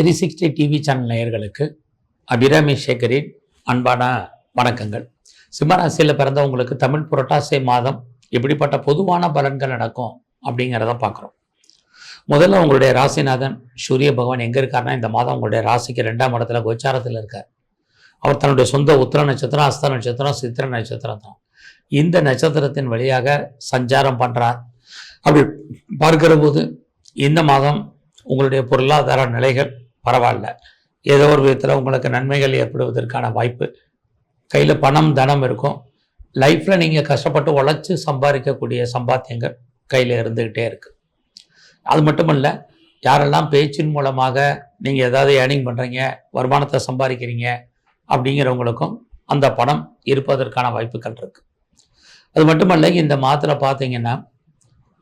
Three sixty TV channel நேயர்களுக்கு அபிராமி சேகரின் அன்பான வணக்கங்கள். சிம்மராசியில் பிறந்தவங்களுக்கு தமிழ் புரட்டாசி மாதம் எப்படிப்பட்ட பொதுவான பலன்கள் நடக்கும் அப்படிங்கிறத பார்க்குறோம். முதல்ல உங்களுடைய ராசிநாதன் சூரிய பகவான் எங்கே இருக்காருன்னா இந்த மாதம் உங்களுடைய ராசிக்கு ரெண்டாம் இடத்துல கோச்சாரத்தில் இருக்கார். அவர் தன்னுடைய சொந்த உத்திர நட்சத்திரம் அஸ்த நட்சத்திரம் சித்திர நட்சத்திரம் தான். இந்த நட்சத்திரத்தின் வழியாக சஞ்சாரம் பண்ணுறார் அப்படி பார்க்கிற போது இந்த மாதம் உங்களுடைய பொருளாதார நிலைகள் பரவாயில்ல. ஏதோ ஒரு விதத்தில் உங்களுக்கு நன்மைகள் ஏற்படுவதற்கான வாய்ப்பு. கையில் பணம் தனம் இருக்கும். லைஃப்பில் நீங்கள் கஷ்டப்பட்டு உழைச்சி சம்பாதிக்கக்கூடிய சம்பாத்தியங்கள் கையில் இருந்துக்கிட்டே இருக்குது அது மட்டும் இல்லை யாரெல்லாம் பேச்சின் மூலமாக நீங்கள் ஏதாவது ஏர்னிங் பண்ணுறீங்க வருமானத்தை சம்பாதிக்கிறீங்க அப்படிங்கிறவங்களுக்கும் அந்த பணம் இருப்பதற்கான வாய்ப்புகள் இருக்குது அது மட்டுமல்ல இந்த மாதத்தில் பார்த்தீங்கன்னா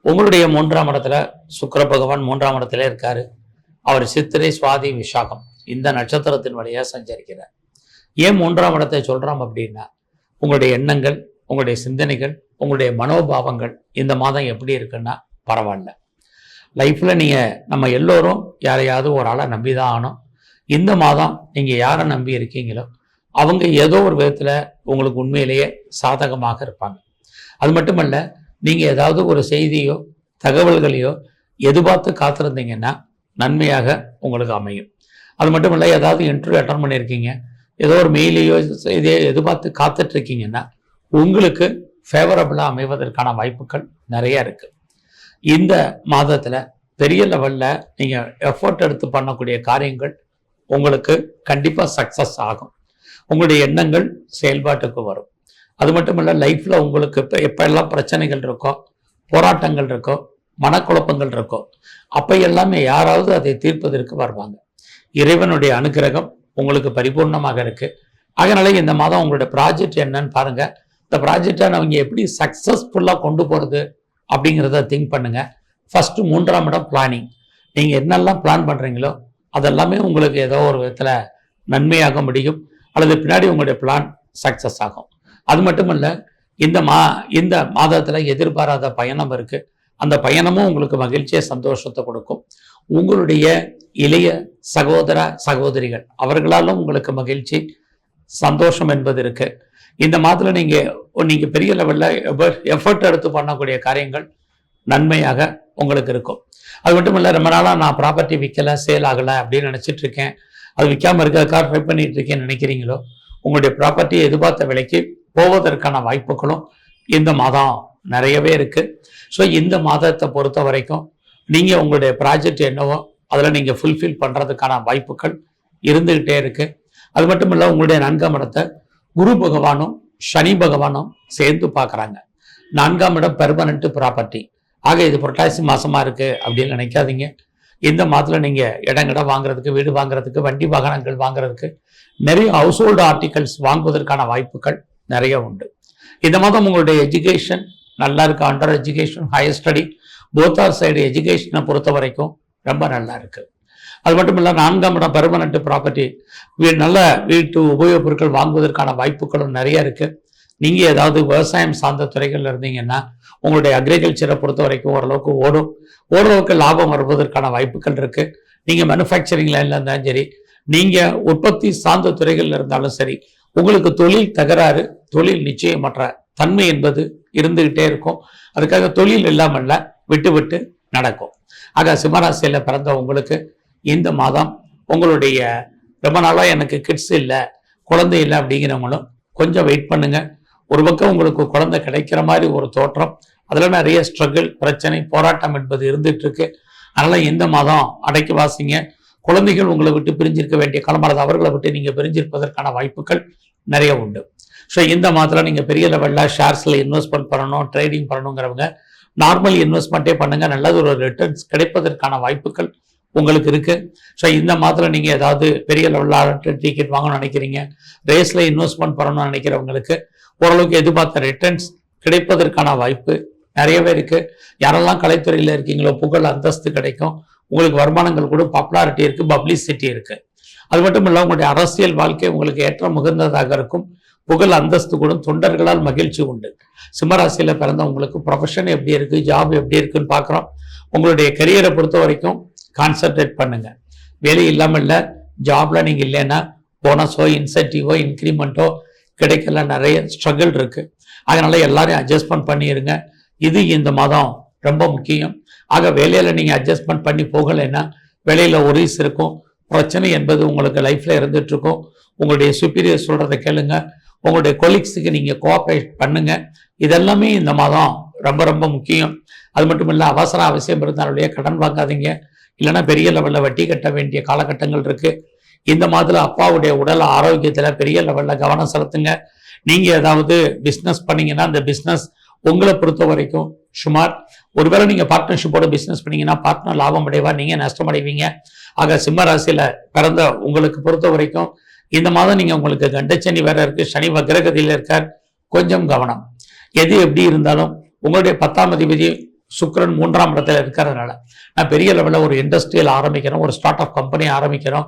உங்களுடைய மூன்றாம் இடத்துல சுக்கிர பகவான் மூன்றாம் இடத்துல இருக்காரு. அவர் சித்திரை சுவாதி விஷாகம் இந்த நட்சத்திரத்தின் வழியாக சஞ்சரிக்கிறார். ஏன் மூன்றாம் இடத்தை சொல்கிறோம் அப்படின்னா உங்களுடைய எண்ணங்கள் உங்களுடைய சிந்தனைகள் உங்களுடைய மனோபாவங்கள் இந்த மாதம் எப்படி இருக்குன்னா பரவாயில்ல. லைஃப்பில் நீங்கள் நம்ம எல்லோரும் யாரையாவது ஒரு ஆளை நம்பி தான் ஆனோம் இந்த மாதம் நீங்கள் யாரை நம்பி இருக்கீங்களோ அவங்க ஏதோ ஒரு விதத்தில் உங்களுக்கு உண்மையிலேயே சாதகமாக இருப்பாங்க. அது மட்டுமல்ல நீங்கள் ஏதாவது ஒரு செய்தியோ தகவல்களையோ எதிர்பார்த்து காத்திருந்தீங்கன்னா நன்மையாக உங்களுக்கு அமையும். அது மட்டும் இல்லை ஏதாவது இன்டர்வியூ அட்டன் பண்ணியிருக்கீங்க. ஏதோ ஒரு மெயிலையோ இதையோ எதிர்பார்த்து காத்துட்ருக்கீங்கன்னா உங்களுக்கு ஃபேவரபுளாக அமைவதற்கான வாய்ப்புகள் நிறைய இருக்குது இந்த மாதத்தில் பெரிய லெவலில் நீங்கள் எஃபோர்ட் எடுத்து பண்ணக்கூடிய காரியங்கள் உங்களுக்கு கண்டிப்பாக சக்ஸஸ் ஆகும். உங்களுடைய எண்ணங்கள் செயல்பாட்டுக்கு வரும். அது மட்டும் இல்லை லைஃப்பில் உங்களுக்கு இப்போ எப்பெல்லாம் பிரச்சனைகள் இருக்கோ போராட்டங்கள் இருக்கோ மனக்குழப்பங்கள் இருக்கும். அப்போ எல்லாமே யாராவது அதை தீர்ப்பதற்கு வருவாங்க. இறைவனுடைய அனுகிரகம் உங்களுக்கு பரிபூர்ணமாக இருக்குது அதனால இந்த மாதம் உங்களுடைய ப்ராஜெக்ட் என்னன்னு பாருங்கள் இந்த ப்ராஜெக்டை அவங்க எப்படி சக்ஸஸ்ஃபுல்லாக கொண்டு போகிறது அப்படிங்கிறத திங்க் பண்ணுங்கள் ஃபஸ்ட்டு மூன்றாம் இடம் பிளானிங் நீங்கள் என்னெல்லாம் பிளான் பண்ணுறீங்களோ அதெல்லாமே உங்களுக்கு ஏதோ ஒரு விதத்தில் நன்மையாக முடியும். அல்லது பின்னாடி உங்களுடைய பிளான் சக்ஸஸ் ஆகும். அது மட்டும் இல்லை இந்த மா இந்த மாதத்தில் எதிர்பாராத பயணம் இருக்குது அந்த பயணமும் உங்களுக்கு மகிழ்ச்சியை சந்தோஷத்தை கொடுக்கும். உங்களுடைய இளைய சகோதர சகோதரிகள் அவர்களாலும் உங்களுக்கு மகிழ்ச்சி சந்தோஷம் என்பது இருக்கு. இந்த மாதத்தில் நீங்கள் நீங்கள் பெரிய லெவலில் எஃபர்ட் எடுத்து பண்ணக்கூடிய காரியங்கள் நன்மையாக உங்களுக்கு இருக்கும். அது மட்டும் இல்லை ரொம்ப நாளாக நான் ப்ராப்பர்ட்டி விற்கலை சேல் ஆகலை அப்படின்னு நினச்சிட்டு இருக்கேன். அது விற்காமல் இருக்கிறதுக்காக ட்ரை பண்ணிட்டு இருக்கேன்னு நினைக்கிறீங்களோ உங்களுடைய ப்ராப்பர்ட்டியை எதிர்பார்த்த விலைக்கு போவதற்கான வாய்ப்புகளும் இந்த மாதம் நிறையவே இருக்கு. ஸோ இந்த மாதத்தை பொறுத்த வரைக்கும் நீங்கள் உங்களுடைய ப்ராஜெக்ட் என்னவோ அதில் நீங்கள் ஃபுல்ஃபில் பண்ணுறதுக்கான வாய்ப்புகள் இருந்துக்கிட்டே இருக்கு. அது மட்டும் இல்லை உங்களுடைய நான்காம் இடத்தை குரு பகவானும் சனி பகவானும் சேர்ந்து பார்க்குறாங்க. நான்காம் இடம் பெர்மனண்ட் ப்ராப்பர்ட்டி ஆக இது புரட்டாசி மாசமா இருக்கு அப்படின்னு நினைக்காதீங்க. இந்த மாதத்தில் நீங்கள் இடங்கிடம் வாங்குறதுக்கு வீடு வாங்குறதுக்கு வண்டி வாகனங்கள் வாங்குறதுக்கு நிறைய ஹவுஸ் ஹோல்டு ஆர்டிகல்ஸ் வாங்குவதற்கான வாய்ப்புகள் நிறைய உண்டு. இந்த மாதம் உங்களுடைய எஜுகேஷன் நல்லா இருக்கு under education higher study both are side எஜுகேஷனை பொறுத்த வரைக்கும் ரொம்ப நல்லா இருக்கு அது மட்டும் இல்லை நான்காம் இடம் பெர்மனண்ட் ப்ராப்பர்ட்டி வீ நல்ல வீட்டு உபயோகப் பொருட்கள் வாங்குவதற்கான வாய்ப்புகளும் நிறைய இருக்கு. நீங்க ஏதாவது விவசாயம் சார்ந்த துறைகளில் இருந்தீங்கன்னா உங்களுடைய அக்ரிகல்ச்சரை பொறுத்த வரைக்கும் ஓரளவுக்கு ஓடும். ஓரளவுக்கு லாபம் வருவதற்கான வாய்ப்புகள் இருக்கு. நீங்க மேனுஃபேக்சரிங் லைன்ல இருந்தாலும் சரி நீங்க உற்பத்தி சார்ந்த துறைகளில் இருந்தாலும் சரி உங்களுக்கு தொழில் தகராறு தொழில் நிச்சயமற்ற தன்மை என்பது இருந்துகிட்டே இருக்கும். அதுக்காக தொழில் இல்லாமல்ல விட்டு விட்டு நடக்கும். ஆக சிம்மராசியில் பிறந்த உங்களுக்கு இந்த மாதம் உங்களுடைய ரொம்ப நாளாக எனக்கு கிட்ஸ் இல்லை குழந்தை இல்லை அப்படிங்கிறவங்களும் கொஞ்சம் வெயிட் பண்ணுங்க. ஒரு பக்கம் உங்களுக்கு குழந்தை கிடைக்கிற மாதிரி ஒரு தோற்றம் அதில் நிறைய ஸ்ட்ரகிள் பிரச்சனை போராட்டம் என்பது இருந்துட்டு இருக்கு. அதனால் இந்த மாதம் அடைக்கி வாசிங்க. குழந்தைகள் உங்களை விட்டு பிரிஞ்சிருக்க வேண்டிய காலமானது அவர்களை விட்டு நீங்கள் பிரிஞ்சிருப்பதற்கான வாய்ப்புகள் நிறைய உண்டு. ஸோ இந்த மாதத்தில் நீங்கள் பெரிய லெவலில் ஷேர்ஸில் இன்வெஸ்ட்மெண்ட் பண்ணணும் ட்ரேடிங் பண்ணணுங்கிறவங்க நார்மல் இன்வெஸ்ட்மெண்ட்டே பண்ணுங்க. நல்லது ஒரு ரிட்டர்ன்ஸ் கிடைப்பதற்கான வாய்ப்புகள் உங்களுக்கு இருக்குது ஸோ இந்த மாதத்தில் நீங்கள் ஏதாவது பெரிய லெவலில் டிக்கெட் வாங்கணும்னு நினைக்கிறீங்க ரேஸில் இன்வெஸ்ட்மெண்ட் பண்ணணும்னு நினைக்கிறவங்களுக்கு ஓரளவுக்கு எதிர்பார்த்த ரிட்டர்ன்ஸ் கிடைப்பதற்கான வாய்ப்பு நிறையவே இருக்குது யாரெல்லாம் கலைத்துறையில் இருக்கீங்களோ புகழ் அந்தஸ்து கிடைக்கும். உங்களுக்கு வருமானங்கள் கூட பாப்புலாரிட்டி இருக்குது பப்ளிசிட்டி இருக்குது அது மட்டும் இல்லை உங்களுடைய அரசியல் வாழ்க்கை உங்களுக்கு ஏற்ற முகந்ததாக இருக்கும். புகழ் அந்தஸ்து கூட தொண்டர்களால் மகிழ்ச்சி உண்டு. சிம்மராசியில் பிறந்த உங்களுக்கு ப்ரொஃபஷன் எப்படி இருக்குது ஜாப் எப்படி இருக்குன்னு பார்க்குறோம். உங்களுடைய கரியரை பொறுத்த வரைக்கும் கான்சென்ட்ரேட் பண்ணுங்கள் வேலை இல்லாமல் இல்லை ஜாப்ல நீங்கள் இல்லைன்னா போனஸோ இன்சென்டிவோ இன்க்ரிமெண்ட்டோ கிடைக்கல நிறைய ஸ்ட்ரகிள் இருக்குது அதனால எல்லாரையும் அட்ஜஸ்ட்மெண்ட் பண்ணிடுங்க இது இந்த மாதம் ரொம்ப முக்கியம். ஆக வேலையில் நீங்கள் அட்ஜஸ்ட்மெண்ட் பண்ணி போகலைன்னா வேலையில் ஒரீஸ் இருக்கும். பிரச்சனை என்பது உங்களுக்கு லைஃப்பில் இருந்துகிட்ருக்கும் உங்களுடைய சுப்பீரியர் சொல்கிறத கேளுங்க. உங்களுடைய கொலீக்ஸுக்கு நீங்கள் கோஆப்ரேட் பண்ணுங்க. இதெல்லாமே இந்த மாதம் ரொம்ப ரொம்ப முக்கியம். அது மட்டும் இல்லை அவசர அவசியம் இருந்தாலுடைய கடன் வாங்காதீங்க. இல்லைன்னா பெரிய லெவலில் வட்டி கட்ட வேண்டிய காலகட்டங்கள் இருக்குது இந்த மாதத்தில் அப்பாவுடைய உடல் ஆரோக்கியத்தில் பெரிய லெவலில் கவனம் செலுத்துங்க. நீங்கள் ஏதாவது பிஸ்னஸ் பண்ணீங்கன்னா அந்த பிஸ்னஸ் உங்களை பொறுத்த வரைக்கும் சுமார் ஒருவேளை நீங்கள் பார்ட்னர்ஷிப்போட பிஸ்னஸ் பண்ணீங்கன்னா பார்ட்னர் லாபம் அடைவா நீங்கள் நஷ்டம் அடைவீங்க. ஆக சிம்ம ராசியில் பிறந்த உங்களுக்கு பொறுத்த வரைக்கும் இந்த மாதம் நீங்கள் உங்களுக்கு கண்டச்சனி வேற இருக்கு சனி வக்ரகதியில் இருக்கார். கொஞ்சம் கவனம். எது எப்படி இருந்தாலும் உங்களுடைய பத்தாம் அதிபதி சுக்கரன் மூன்றாம் இடத்துல இருக்கிறதுனால நான் பெரிய லெவலில் ஒரு இண்டஸ்ட்ரியல் ஆரம்பிக்கிறோம் ஒரு ஸ்டார்ட் அப் கம்பெனி ஆரம்பிக்கிறோம்.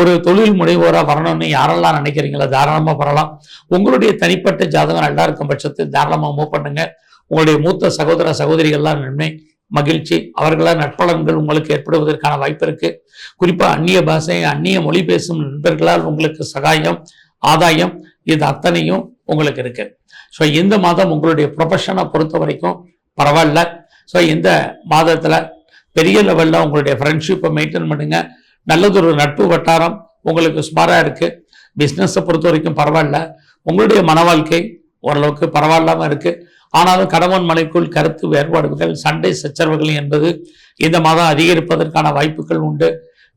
ஒரு தொழில் முனைவோராக வரணும்னு யாரெல்லாம் நினைக்கிறீங்களோ தாராளமாக வரலாம். உங்களுடைய தனிப்பட்ட ஜாதகம் நல்லா இருக்கும் பட்சத்தில் தாராளமாக மூவ் பண்ணுங்க. உங்களுடைய மூத்த சகோதர சகோதரிகள்லாம் நன்மை. மகிழ்ச்சி. அவர்களால் நட்பலன்கள் உங்களுக்கு ஏற்படுவதற்கான வாய்ப்பு இருக்கு. குறிப்பாக அந்நிய பாஷை அந்நிய மொழி பேசும் நண்பர்களால் உங்களுக்கு சகாயம் ஆதாயம் இது அத்தனையும் உங்களுக்கு இருக்கு. ஸோ இந்த மாதம் உங்களுடைய ப்ரொஃபஷனை பொறுத்த வரைக்கும் பரவாயில்ல. ஸோ இந்த மாதத்தில் பெரிய லெவலில் உங்களுடைய ஃப்ரெண்ட்ஷிப்பை மெயின்டைன் பண்ணுங்க. நல்லதொரு நட்பு வட்டாரம் உங்களுக்கு சுமாராக இருக்குது பிஸ்னஸை பொறுத்த வரைக்கும் பரவாயில்ல. உங்களுடைய மன வாழ்க்கை ஓரளவுக்கு பரவாயில்லாமல் இருக்குது ஆனாலும் கணவன் மனைக்குள் கருத்து வேறுபாடுகள் சண்டை சச்சரவுகள் என்பது இந்த மாதம் அதிகரிப்பதற்கான வாய்ப்புகள் உண்டு.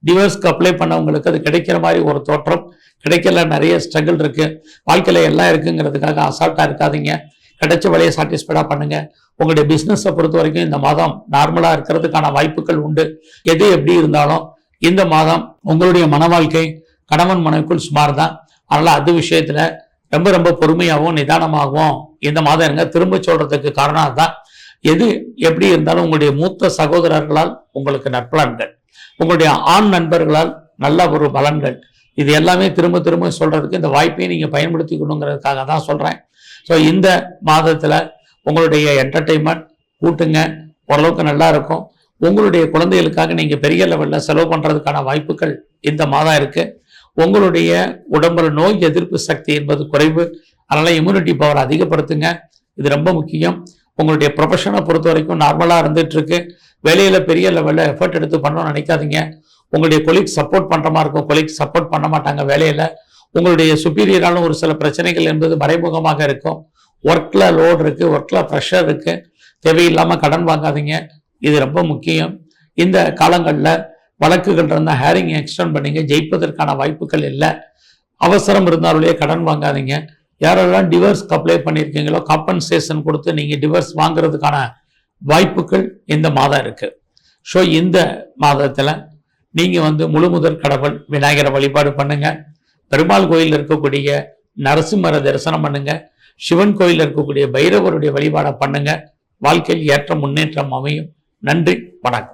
டிவோர்ஸ்க்கு அப்ளை பண்ணவங்களுக்கு அது கிடைக்கிற மாதிரி ஒரு தோற்றம் கிடைக்கல நிறைய ஸ்ட்ரகிள் இருக்குது வாழ்க்கையில் எல்லாம் இருக்குங்கிறதுக்காக அசால்ட்டாக இருக்காதீங்க. கிடைச்ச வழியை சாட்டிஸ்ஃபைடாக பண்ணுங்கள் உங்களுடைய பிஸ்னஸை பொறுத்த வரைக்கும் இந்த மாதம் நார்மலாக இருக்கிறதுக்கான வாய்ப்புகள் உண்டு. எது எப்படி இருந்தாலும் இந்த மாதம் உங்களுடைய மன வாழ்க்கை கணவன் மனைவிக்குள் சுமார் தான் அதனால் அது விஷயத்தில் ரொம்ப ரொம்ப பொறுமையாகவும் நிதானமாகவும் இந்த மாதம் இருங்க. திரும்ப சொல்றதுக்கு காரணம் அதுதான். எது எப்படி இருந்தாலும் உங்களுடைய மூத்த சகோதரர்களால் உங்களுக்கு நற்பலன்கள். உங்களுடைய ஆண் நண்பர்களால் நல்ல ஒரு பலன்கள். இது எல்லாமே திரும்ப திரும்ப சொல்றதுக்கு இந்த வாய்ப்பை நீங்க பயன்படுத்திக்கணுங்கிறதுக்காக தான் சொல்றேன். ஸோ இந்த மாதத்துல உங்களுடைய என்டர்டெயின்மெண்ட் கூட்டுங்க. ஓரளவுக்கு நல்லா இருக்கும். உங்களுடைய குழந்தைகளுக்காக நீங்க பெரிய லெவலில் செலவு பண்றதுக்கான வாய்ப்புகள் இந்த மாதம் இருக்கு. உங்களுடைய உடம்புல நோய் எதிர்ப்பு சக்தி என்பது குறைவு. அதனால் இம்யூனிட்டி பவர் அதிகப்படுத்துங்க. இது ரொம்ப முக்கியம். உங்களுடைய ப்ரொஃபஷனை பொறுத்த வரைக்கும் நார்மலாக இருந்துகிட்ருக்கு வேலையில் பெரிய லெவலில் எஃபர்ட் எடுத்து பண்ணணும்னு நினைக்காதீங்க. உங்களுடைய கொலீக் சப்போர்ட் பண்ணுற மாதிரி இருக்கும். கொலீக் சப்போர்ட் பண்ண மாட்டாங்க வேலையில். உங்களுடைய சுப்பீரியராலும் ஒரு சில பிரச்சனைகள் என்பது மறைமுகமாக இருக்கும். ஒர்க்கில் லோடு இருக்குது ஒர்க்கில் ப்ரெஷர் இருக்குது தேவையில்லாமல் கடன் வாங்காதீங்க. இது ரொம்ப முக்கியம். இந்த காலங்களில் வழக்குகள் இருந்தால் ஹேரிங் எக்ஸ்டெண்ட் பண்ணீங்க ஜெயிப்பதற்கான வாய்ப்புகள் இல்லை. அவசரம் இருந்தாலுடைய கடன் வாங்காதீங்க. யாரெல்லாம் டிவர்ஸ்க்கு அப்ளை பண்ணியிருக்கீங்களோ காம்பன்சேஷன் கொடுத்து நீங்கள் டிவர்ஸ் வாங்குறதுக்கான வாய்ப்புகள் இந்த மாதம் இருக்குது ஸோ இந்த மாதத்தில் நீங்கள் வந்து முழு முதற் கடவுள் விநாயகரை வழிபாடு பண்ணுங்கள் பெருமாள் கோயில் இருக்கக்கூடிய நரசிம்மரை தரிசனம் பண்ணுங்கள் சிவன் கோயில் இருக்கக்கூடிய பைரவருடைய வழிபாடை பண்ணுங்கள் வாழ்க்கையில் ஏற்ற முன்னேற்றம் அமையும். நன்றி வணக்கம்.